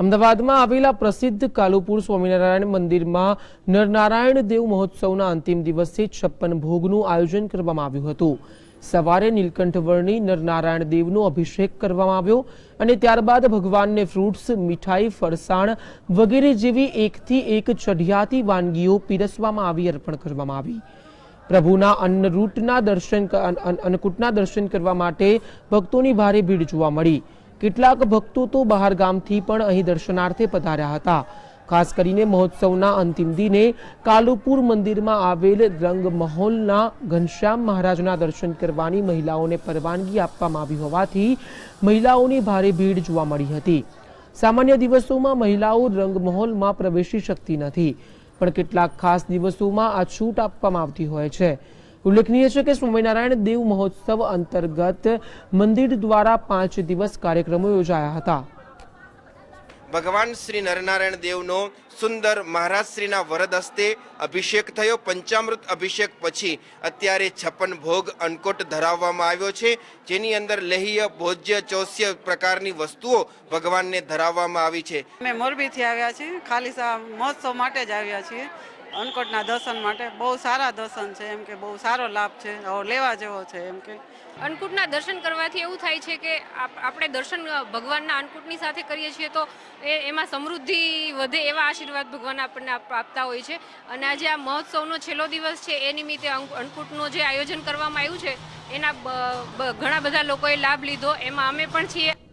અમદાવાદમાં આવેલા પ્રસિદ્ધ કાલુપુર સ્વામિનારાયણ મંદિરમાં નરનારાયણ દેવ મહોત્સવના અંતિમ દિવસે છપ્પન ભોગનું આયોજન કરવામાં આવ્યું હતું. સવારે નીલકંઠવર્ણી નરનારાયણ દેવનો અભિષેક કરવામાં આવ્યો અને ત્યારબાદ ભગવાનને ફ્રૂટ્સ, મીઠાઈ, ફરસાણ વગેરે જેવી એકથી એક ચઢિયાતી વાનગીઓ પીરસવામાં આવી, અર્પણ કરવામાં આવી. પ્રભુના અન્નરૂટના દર્શન અન્નકૂટના દર્શન કરવા માટે ભક્તોની ભારે ભીડ જોવા મળી. કેટલાક ભક્તો તો બહાર ગામથી પણ અહીં દર્શનાર્થે પધાર્યા હતા. ખાસ કરીને મહોત્સવના અંતિમ દિને કાલુપુર મંદિરમાં આવેલ રંગમહોલના ઘનશ્યામ મહારાજના દર્શન કરવાની મહિલાઓને પરવાનગી આપવામાં આવી હોવાથી મહિલાઓની ભારે ભીડ જોવા મળી હતી. સામાન્ય દિવસોમાં મહિલાઓ રંગમહોલમાં પ્રવેશી શકતી નથી, પણ કેટલાક ખાસ દિવસોમાં આ છૂટ આપવામાં આવતી હોય છે. ઉલ્લેખનીય છે કે સ્વામિનારાયણ દેવ મહોત્સવ અંતર્ગત મંદિર દ્વારા પાંચ દિવસ કાર્યક્રમો યોજાયા હતા. ભગવાન શ્રી નરનારાયણ દેવનો સુંદર મહારાજ શ્રીના વરદ હસ્તે અભિષેક થયો. પંચામૃત અભિષેક પછી અત્યારે છપ્પન ભોગ અન્નકોટ ધરાવવામાં આવ્યો છે. જેની અંદર લેહ્ય ભોજ્ય ચોસ્ય પ્રકારની વસ્તુઓ ભગવાનને ધરાવવામાં આવી છે. અમે મોરબીથી આવ્યા છીએ. ખાલી મહોત્સવ માટે જ આવ્યા છીએ. અન્નકોટના દર્શન માટે બહુ સારા દર્શન છે, એમ કે બહુ સારો લાભ છે હવે લેવા જેવો છે, એમ કે. અન્નકૂટના દર્શન કરવાથી એવું થાય છે કે આપ- આપણે દર્શન ભગવાનના અન્નકૂટની સાથે કરીએ છીએ તો એ, એમાં સમૃદ્ધિ વધે એવા આશીર્વાદ ભગવાન આપણને આપતા હોય છે. અને આજે આ મહોત્સવનો છેલ્લો દિવસ છે, એ નિમિત્તે અન્નકૂટનું જે આયોજન કરવામાં આવ્યું છે, એના ઘણા બધા લોકોએ લાભ લીધો. એમાં અમે પણ છીએ.